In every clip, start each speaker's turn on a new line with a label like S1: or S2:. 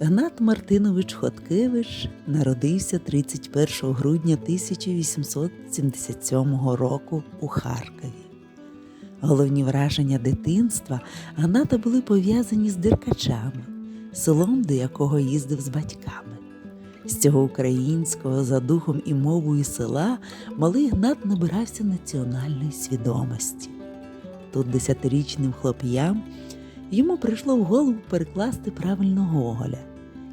S1: Гнат Мартинович Хоткевич народився 31 грудня 1877 року у Харкові. Головні враження дитинства Гната були пов'язані з Деркачами, селом, до якого їздив з батьками. З цього українського за духом і мовою села малий Гнат набирався національної свідомості. Тут десятирічним хлоп'ям йому прийшло в голову перекласти правильно Гоголя,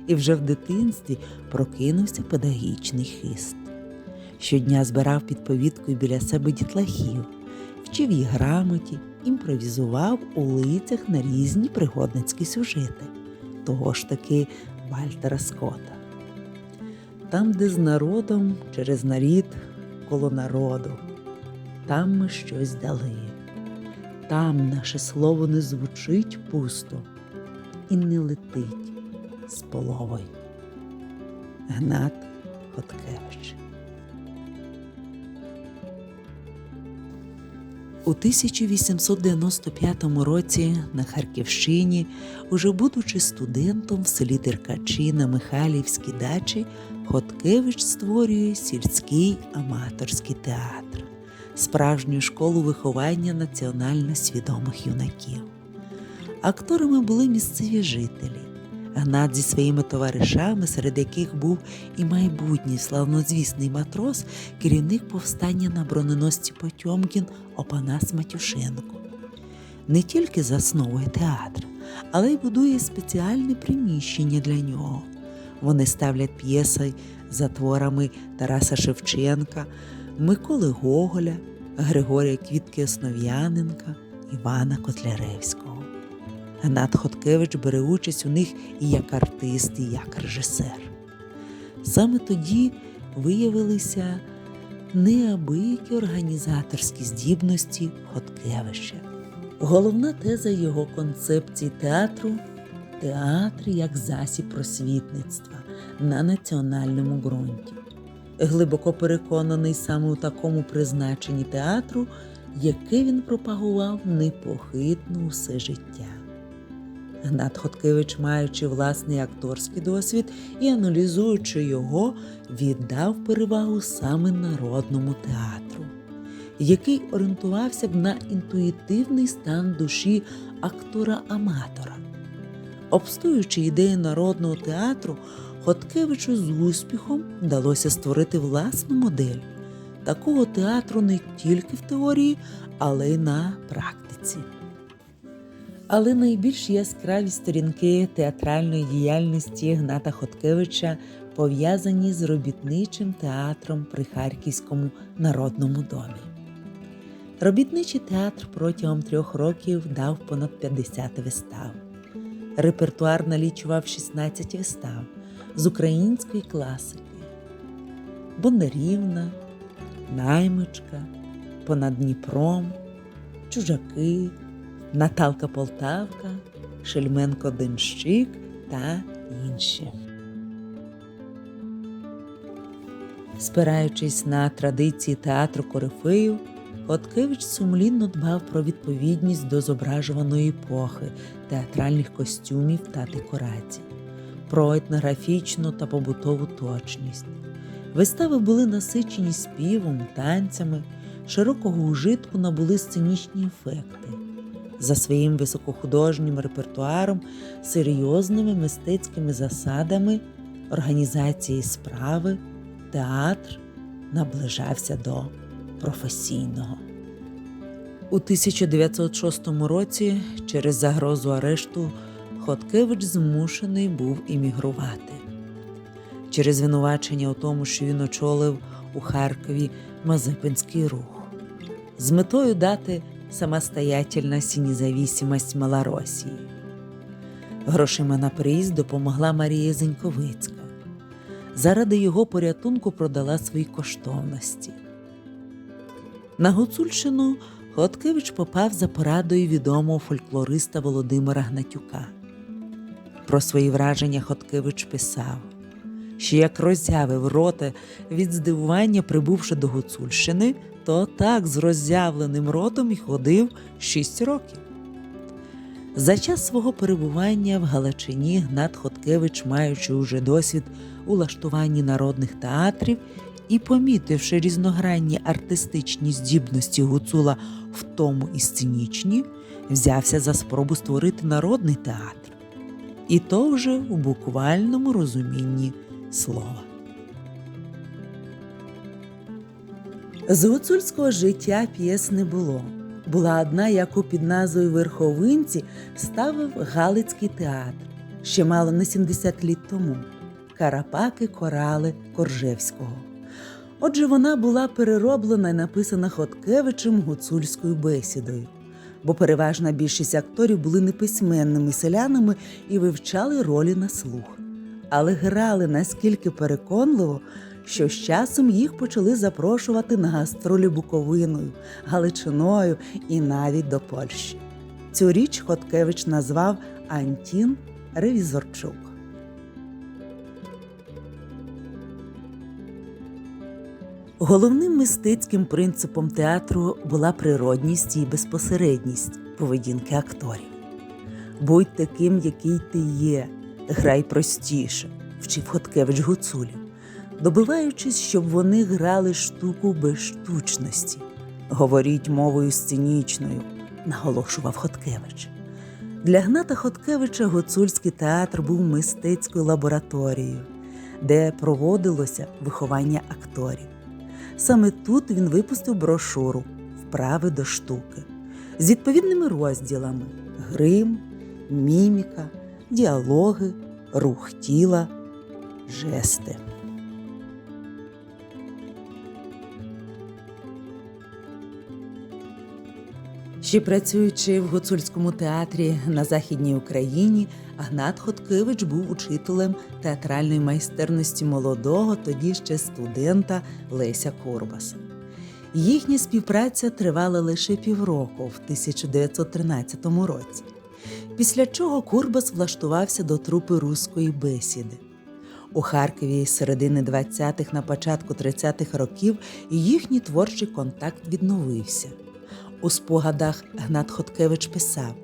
S1: і вже в дитинстві прокинувся педагогічний хист. Щодня збирав під повідкою біля себе дітлахів, вчив їх грамоті, імпровізував у лицях на різні пригодницькі сюжети, того ж таки Вальтера Скотта. Там, де з народом, через нарід, коло народу, там ми щось дали. Там наше слово не звучить пусто і не летить з половою. Гнат Хоткевич. У 1895 році на Харківщині, уже будучи студентом в селі Деркачі на Михайлівській дачі, Хоткевич створює сільський аматорський театр, справжню школу виховання національно свідомих юнаків. Акторами були місцеві жителі. Гнат зі своїми товаришами, серед яких був і майбутній славнозвісний матрос, керівник повстання на броненосці Потьомкін Опанас Матюшенко. Не тільки засновує театр, але й будує спеціальне приміщення для нього. Вони ставлять п'єси за творами Тараса Шевченка, Миколи Гоголя, Григорія Квітки Основ'яненка, Івана Котляревського. Гнат Хоткевич бере участь у них і як артист, і як режисер. Саме тоді виявилися неабиякі організаторські здібності Хоткевича. Головна теза його концепції театру театр як засіб просвітництва на національному ґрунті. Глибоко переконаний саме у такому призначенні театру, яке він пропагував непохитно усе життя. Гнат Хоткевич, маючи власний акторський досвід і аналізуючи його, віддав перевагу саме народному театру, який орієнтувався б на інтуїтивний стан душі актора-аматора. Обстоюючи ідею народного театру, Хоткевичу з успіхом вдалося створити власну модель такого театру не тільки в теорії, але й на практиці. Але найбільш яскраві сторінки театральної діяльності Гната Хоткевича пов'язані з робітничим театром при Харківському народному домі. Робітничий театр протягом трьох років дав понад 50 вистав. Репертуар налічував 16 вистав з української класики: Бондарівна, Наймичка, Понад Дніпром, Чужаки. Наталка Полтавка, Шельменко Денщик та інші. Спираючись на традиції театру Корифеїв, Хоткевич сумлінно дбав про відповідність до зображуваної епохи, театральних костюмів та декорацій, про етнографічну та побутову точність. Вистави були насичені співом, танцями, широкого ужитку набули сценічні ефекти за своїм високохудожнім репертуаром, серйозними мистецькими засадами організації справи, театр наближався до професійного. У 1906 році через загрозу арешту Хоткевич змушений був іммігрувати. Через звинувачення у тому, що він очолив у Харкові Мазепинський рух з метою дати самостоятельность и независимость Малоросії. Грошима на приїзд допомогла Марія Зеньковицька. Заради його порятунку продала свої коштовності. На Гуцульщину Хоткевич попав за порадою відомого фольклориста Володимира Гнатюка. Про свої враження Хоткевич писав, що як роззявив рота від здивування, прибувши до Гуцульщини, то так з роззявленим ротом і ходив 6 років. За час свого перебування в Галичині Гнат Хоткевич, маючи уже досвід у влаштуванні народних театрів і помітивши різногранні артистичні здібності гуцула в тому і сценічні, взявся за спробу створити народний театр. І то вже в буквальному розумінні слова. З гуцульського життя п'єс не було. Була одна, яку під назвою Верховинці ставив Галицький театр ще мало не 70 літ тому Карапаки корали Коржевського. Отже, вона була перероблена і написана Хоткевичем гуцульською бесідою, бо переважна більшість акторів були неписьменними селянами і вивчали ролі на слух, але грали наскільки переконливо, що з часом їх почали запрошувати на гастролі Буковиною, Галичиною і навіть до Польщі. Цю річ Хоткевич назвав Антін Ревізорчук. Головним мистецьким принципом театру була природність і безпосередність поведінки акторів. Будь таким, який ти є, грай простіше, вчив Хоткевич Гуцулів, добиваючись, щоб вони грали штуку без штучності. Говоріть мовою сценічною, наголошував Хоткевич. Для Гната Хоткевича Гуцульський театр був мистецькою лабораторією, де проводилося виховання акторів. Саме тут він випустив брошуру Вправи до штуки з відповідними розділами грим, міміка, діалоги, рух тіла, жести. Ще працюючи в гуцульському театрі на Західній Україні, Гнат Хоткевич був учителем театральної майстерності молодого, тоді ще студента Леся Курбаса. Їхня співпраця тривала лише півроку в 1913 році, після чого Курбас влаштувався до трупи руської бесіди. У Харкові з середини 20-х на початку 30-х років їхній творчий контакт відновився. У спогадах Гнат Хоткевич писав,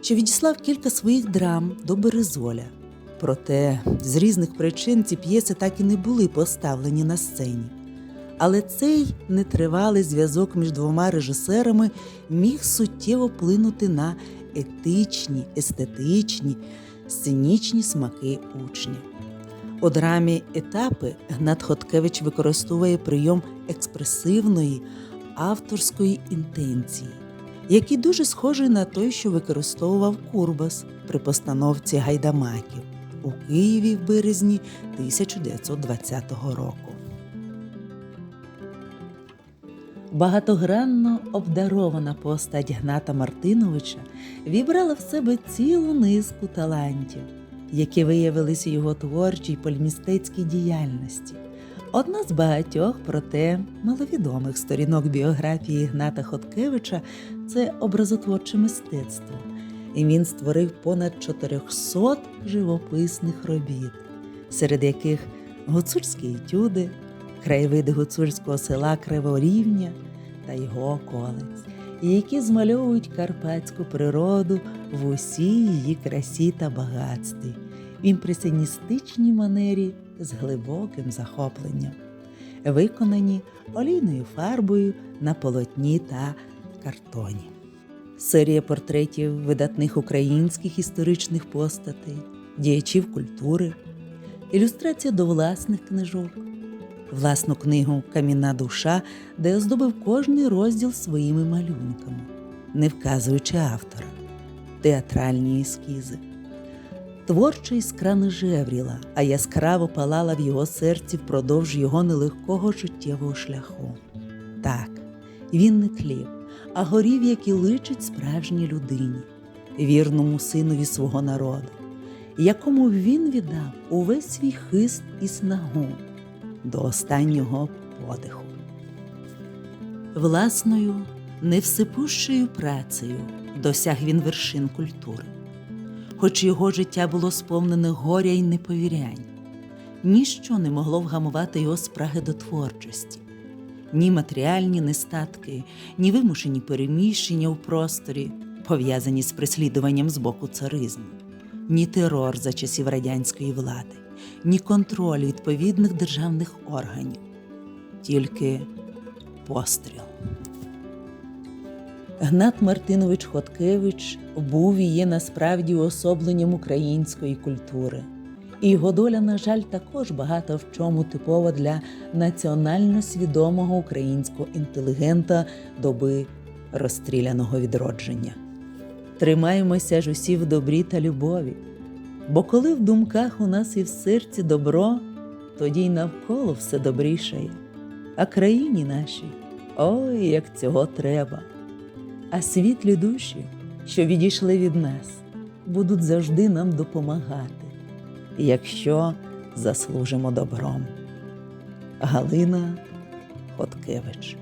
S1: що відіслав кілька своїх драм до Березоля. Проте з різних причин ці п'єси так і не були поставлені на сцені. Але цей нетривалий зв'язок між двома режисерами міг суттєво вплинути на етичні, естетичні, сценічні смаки учня. У драмі етапи Гнат Хоткевич використовує прийом експресивної авторської інтенції, який дуже схожий на той, що використовував Курбас при постановці гайдамаків у Києві в березні 1920 року. Багатогранно обдарована постать Гната Мартиновича вібрала в себе цілу низку талантів, які виявилися його творчій полімістецькій діяльності. Одна з багатьох, проте маловідомих сторінок біографії Гната Хоткевича це образотворче мистецтво, і він створив понад 400 живописних робіт, серед яких гуцульські етюди, краєвиди гуцульського села Криворівня та його околиць, які змальовують карпатську природу в усій її красі та багатстві, в імпресіоністичній манері з глибоким захопленням, виконані олійною фарбою на полотні та картоні. Серія портретів видатних українських історичних постатей, діячів культури, ілюстрація до власних книжок, власну книгу Камінна душа, де оздобив кожний розділ своїми малюнками, не вказуючи автора, театральні ескізи. Творча іскра не жевріла, а яскраво палала в його серці впродовж його нелегкого життєвого шляху. Так, він не тлів, а горів, як і личить справжній людині, вірному синові свого народу, якому він віддав увесь свій хист і снагу до останнього подиху. Власною, невсипущою працею досяг він вершин культури хоч його життя було сповнене горя й неповірянь. Ніщо не могло вгамувати його спраги до творчості, ні матеріальні нестатки, ні вимушені переміщення у просторі, пов'язані з переслідуванням з боку царизму, ні терор за часів радянської влади, ні контроль відповідних державних органів, тільки постріл. Гнат Мартинович Хоткевич був і є насправді уособленням української культури. І його доля, на жаль, також багато в чому типова для національно свідомого українського інтелігента доби розстріляного відродження. Тримаємося ж усі в добрі та любові, бо коли в думках у нас і в серці добро, тоді й навколо все добрішає, а країні нашій ой, як цього треба. А світлі душі, що відійшли від нас, будуть завжди нам допомагати, якщо заслужимо добром. Галина Хоткевич